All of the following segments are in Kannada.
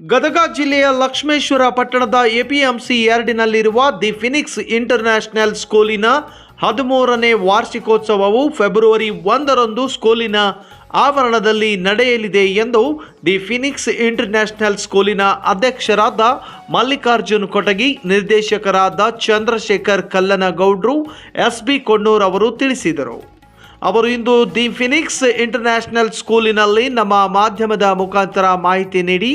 ಗದಗ ಜಿಲ್ಲೆಯ ಲಕ್ಷ್ಮೇಶ್ವರ ಪಟ್ಟಣದ ಎಪಿಎಂಸಿ ಎರಡಿನಲ್ಲಿರುವ ದಿ ಫಿನಿಕ್ಸ್ ಇಂಟರ್ನ್ಯಾಷನಲ್ ಸ್ಕೂಲಿನ ಹದಿಮೂರನೇ ವಾರ್ಷಿಕೋತ್ಸವವು ಫೆಬ್ರವರಿ ಒಂದರಂದು ಸ್ಕೂಲಿನ ಆವರಣದಲ್ಲಿ ನಡೆಯಲಿದೆ ಎಂದು ದಿ ಫಿನಿಕ್ಸ್ ಇಂಟರ್ನ್ಯಾಷನಲ್ ಸ್ಕೂಲಿನ ಅಧ್ಯಕ್ಷರಾದ ಮಲ್ಲಿಕಾರ್ಜುನ್ ಕೊಟಗಿ, ನಿರ್ದೇಶಕರಾದ ಚಂದ್ರಶೇಖರ್ ಕಲ್ಲನಗೌಡ್ರು ಎಸ್ ಬಿ ಕೊಣ್ಣೂರ್ ಅವರು ತಿಳಿಸಿದರು. ಅವರು ಇಂದು ದಿ ಫಿನಿಕ್ಸ್ ಇಂಟರ್ನ್ಯಾಷನಲ್ ಸ್ಕೂಲಿನಲ್ಲಿ ನಮ್ಮ ಮಾಧ್ಯಮದ ಮುಖಾಂತರ ಮಾಹಿತಿ ನೀಡಿ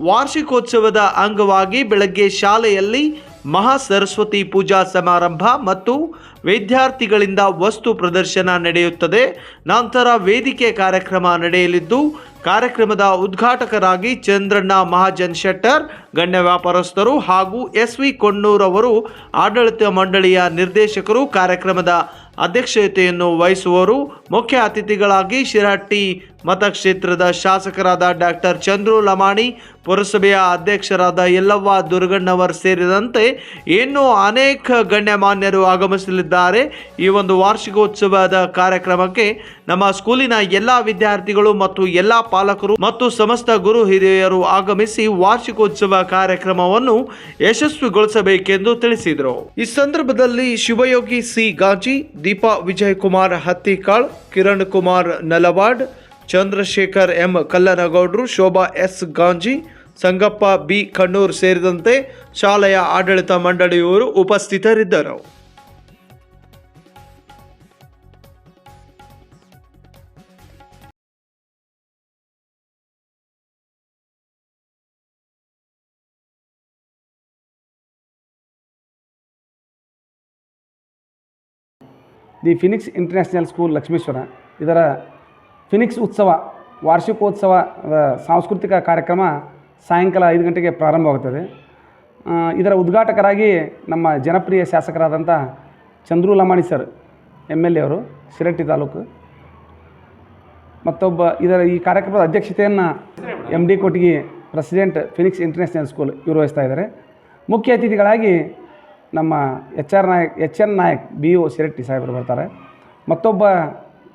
ವಾರ್ಷಿಕೋತ್ಸವದ ಅಂಗವಾಗಿ ಬೆಳಗ್ಗೆ ಶಾಲೆಯಲ್ಲಿ ಮಹಾ ಸರಸ್ವತಿ ಪೂಜಾ ಸಮಾರಂಭ ಮತ್ತು ವಿದ್ಯಾರ್ಥಿಗಳಿಂದ ವಸ್ತು ಪ್ರದರ್ಶನ ನಡೆಯುತ್ತದೆ. ನಂತರ ವೇದಿಕೆ ಕಾರ್ಯಕ್ರಮ ನಡೆಯಲಿದ್ದು, ಕಾರ್ಯಕ್ರಮದ ಉದ್ಘಾಟಕರಾಗಿ ಚಂದ್ರಣ್ಣ ಮಹಾಜನ್ ಶೆಟ್ಟರ್, ಗಣ್ಯ ವ್ಯಾಪಾರಸ್ಥರು ಹಾಗೂ ಎಸ್ ವಿ ಕೊಣ್ಣೂರವರು ಆಡಳಿತ ಮಂಡಳಿಯ ನಿರ್ದೇಶಕರು ಕಾರ್ಯಕ್ರಮದ ಅಧ್ಯಕ್ಷತೆಯನ್ನು ವಹಿಸುವರು ಮುಖ್ಯ ಅತಿಥಿಗಳಾಗಿ ಶಿರಹಟ್ಟಿ ಮತಕ್ಷೇತ್ರದ ಶಾಸಕರಾದ ಡಾಕ್ಟರ್ ಚಂದ್ರು ಲಮಾಣಿ, ಪುರಸಭೆಯ ಅಧ್ಯಕ್ಷರಾದ ಯಲ್ಲವ್ವ ದುರ್ಗಣ್ಣವರ್ ಸೇರಿದಂತೆ ಇನ್ನೂ ಅನೇಕ ಗಣ್ಯಮಾನ್ಯರು ಆಗಮಿಸಲಿದ್ದಾರೆ. ಈ ಒಂದು ವಾರ್ಷಿಕೋತ್ಸವದ ಕಾರ್ಯಕ್ರಮಕ್ಕೆ ನಮ್ಮ ಸ್ಕೂಲಿನ ಎಲ್ಲ ವಿದ್ಯಾರ್ಥಿಗಳು ಮತ್ತು ಎಲ್ಲ ಪಾಲಕರು ಮತ್ತು ಸಮಸ್ತ ಗುರು ಹಿರಿಯರು ಆಗಮಿಸಿ ವಾರ್ಷಿಕೋತ್ಸವ ಕಾರ್ಯಕ್ರಮವನ್ನು ಯಶಸ್ವಿಗೊಳಿಸಬೇಕೆಂದು ತಿಳಿಸಿದರು. ಈ ಸಂದರ್ಭದಲ್ಲಿ Shivayogi C. Ganji Deepa Vijay Kumar Hattikal, Kiran Kumar Nalawad, Chandrashekhar M Kallanagowdru, Shobha S Ganji, Sangappa B Kannur ಸೇರಿದಂತೆ ಶಾಲೆಯ ಆಡಳಿತ ಮಂಡಳಿಯವರು ಉಪಸ್ಥಿತರಿದ್ದರು. The Phoenix international school Lakshmeshwar. ಇದರ ಫಿನಿಕ್ಸ್ ಉತ್ಸವ, ವಾರ್ಷಿಕೋತ್ಸವ ಸಾಂಸ್ಕೃತಿಕ ಕಾರ್ಯಕ್ರಮ ಸಾಯಂಕಾಲ ಐದು ಗಂಟೆಗೆ ಪ್ರಾರಂಭವಾಗುತ್ತದೆ. ಇದರ ಉದ್ಘಾಟಕರಾಗಿ ನಮ್ಮ ಜನಪ್ರಿಯ ಶಾಸಕರಾದಂಥ Chandru Lamani sir M L A ಅವರು, ಶಿರಟ್ಟಿ ತಾಲೂಕು. ಮತ್ತೊಬ್ಬ, ಇದರ ಈ ಕಾರ್ಯಕ್ರಮದ ಅಧ್ಯಕ್ಷತೆಯನ್ನು M D Kottige president Phoenix international school ಇವರು ವಹಿಸ್ತಾ ಇದ್ದಾರೆ. ಮುಖ್ಯ ಅತಿಥಿಗಳಾಗಿ ನಮ್ಮ H R Nayak, H N Nayak B O Shiratti ಸಾಹೇಬರು ಬರ್ತಾರೆ. ಮತ್ತೊಬ್ಬ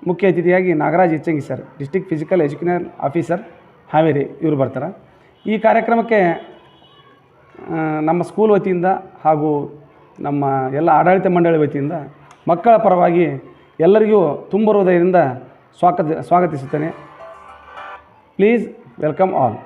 ಮುಖ್ಯ ಅತಿಥಿಯಾಗಿ Nagaraj Ichchangi sir district physical educational officer Haveri ಇವರು ಬರ್ತಾರೆ. ಈ ಕಾರ್ಯಕ್ರಮಕ್ಕೆ ನಮ್ಮ ಸ್ಕೂಲ್ ವತಿಯಿಂದ ಹಾಗೂ ನಮ್ಮ ಎಲ್ಲ ಆಡಳಿತ ಮಂಡಳಿ ವತಿಯಿಂದ ಮಕ್ಕಳ ಪರವಾಗಿ ಎಲ್ಲರಿಗೂ ತುಂಬ ಹೃದಯದಿಂದ ಸ್ವಾಗತ, ಸ್ವಾಗತಿಸುತ್ತೇನೆ. Please welcome all